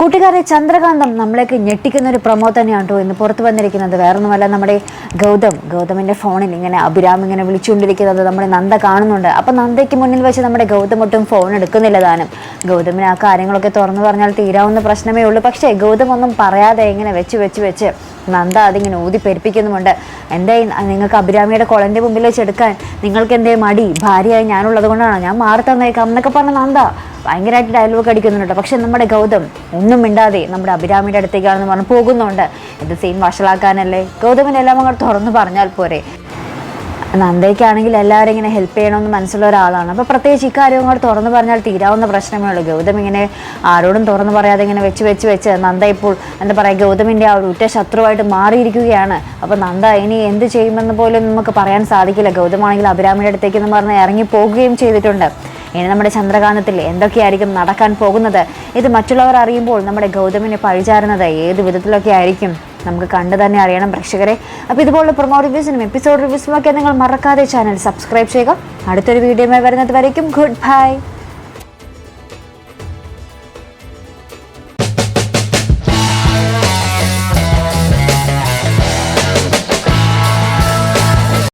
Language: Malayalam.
കൂട്ടുകാരെ ചന്ദ്രകാന്തം നമ്മളേക്ക് ഞെട്ടിക്കുന്ന ഒരു പ്രമോ തന്നെയാണ് കേട്ടോ ഇന്ന് പുറത്ത് വന്നിരിക്കുന്നത്. വേറൊന്നുമല്ല നമ്മുടെ ഗൗതം ഗൗതമിന്റെ ഫോണിൽ ഇങ്ങനെ അഭിരാം ഇങ്ങനെ വിളിച്ചുകൊണ്ടിരിക്കുന്നത് നമ്മുടെ നന്ദ കാണുന്നുണ്ട്. അപ്പം നന്ദയ്ക്ക് മുന്നിൽ വെച്ച് നമ്മുടെ ഗൗതം ഒട്ടും ഫോൺ എടുക്കുന്നില്ല താനും. ഗൗതമിന് ആ കാര്യങ്ങളൊക്കെ തുറന്നു പറഞ്ഞാൽ തീരാവുന്ന പ്രശ്നമേ ഉള്ളൂ. പക്ഷേ ഗൗതം ഒന്നും പറയാതെ ഇങ്ങനെ വെച്ച് വെച്ച് വെച്ച് നന്ദ അതിങ്ങനെ ഊതി പെരുപ്പിക്കുന്നുമുണ്ട്. എന്തേ നിങ്ങൾക്ക് അഭിരാമിയുടെ കുളന്റെ മുമ്പിൽ വെച്ച് എടുക്കാൻ നിങ്ങൾക്ക് എന്തേ മടി? ഭാര്യയായി ഞാനുള്ളത് കൊണ്ടാണ്? ഞാൻ മാറി തന്നേക്കാം എന്നൊക്കെ പറഞ്ഞ നന്ദ ഭയങ്കരമായിട്ട് ഡയലോഗ് അടിക്കുന്നുണ്ട്. പക്ഷെ നമ്മുടെ ഗൗതം ഒന്നും മിണ്ടാതെ നമ്മുടെ അഭിരാമിയുടെ അടുത്തേക്കാണെന്ന് പറഞ്ഞ് പോകുന്നുണ്ട്. ഇത് സീൻ വഷളാക്കാനല്ലേ? ഗൗതമിന് എല്ലാം അങ്ങോട്ട് തുറന്നു പറഞ്ഞാൽ പോരെ. നന്ദയ്ക്കാണെങ്കിൽ എല്ലാവരും ഇങ്ങനെ ഹെൽപ്പ് ചെയ്യണമെന്ന് മനസ്സുള്ള ഒരാളാണ്. അപ്പോൾ പ്രത്യേകിച്ച് ഇക്കാര്യം അങ്ങോട്ട് തുറന്നു പറഞ്ഞാൽ തീരാവുന്ന പ്രശ്നമേ ഉള്ളൂ. ഗൗതം ഇങ്ങനെ ആരോടും തുറന്നു പറയാതെ ഇങ്ങനെ വെച്ച് വെച്ച് വെച്ച് നന്ദ ഇപ്പോൾ എന്താ പറയുക ഗൗതമിന്റെ ആ ഒരു ഉറ്റ ശത്രുവായിട്ട് മാറിയിരിക്കുകയാണ്. അപ്പോൾ നന്ദ ഇനി എന്ത് ചെയ്യുമെന്ന് പോലും നമുക്ക് പറയാൻ സാധിക്കില്ല. ഗൗതമാണെങ്കിൽ അഭിരാമിയുടെ അടുത്തേക്ക് എന്ന് പറഞ്ഞ് ഇറങ്ങി പോകുകയും ചെയ്തിട്ടുണ്ട്. ഇനി നമ്മുടെ ചന്ദ്രകാന്തത്തിൽ എന്തൊക്കെയായിരിക്കും നടക്കാൻ പോകുന്നത്? ഇത് മറ്റുള്ളവർ അറിയുമ്പോൾ നമ്മുടെ ഗൗതമിനെ പഴിചാരുന്നത് ഏത് വിധത്തിലൊക്കെ ആയിരിക്കും? നമുക്ക് കണ്ടു തന്നെ അറിയണം പ്രേക്ഷകരെ. അപ്പോൾ ഇതുപോലുള്ള പ്രൊമോ റിവ്യൂസിനും എപ്പിസോഡ് റിവ്യൂസിനും ഒക്കെ നിങ്ങൾ മറക്കാതെ ചാനൽ സബ്സ്ക്രൈബ് ചെയ്യുക. അടുത്തൊരു വീഡിയോയുമായി വരുന്നത് വരയ്ക്കും. Good bye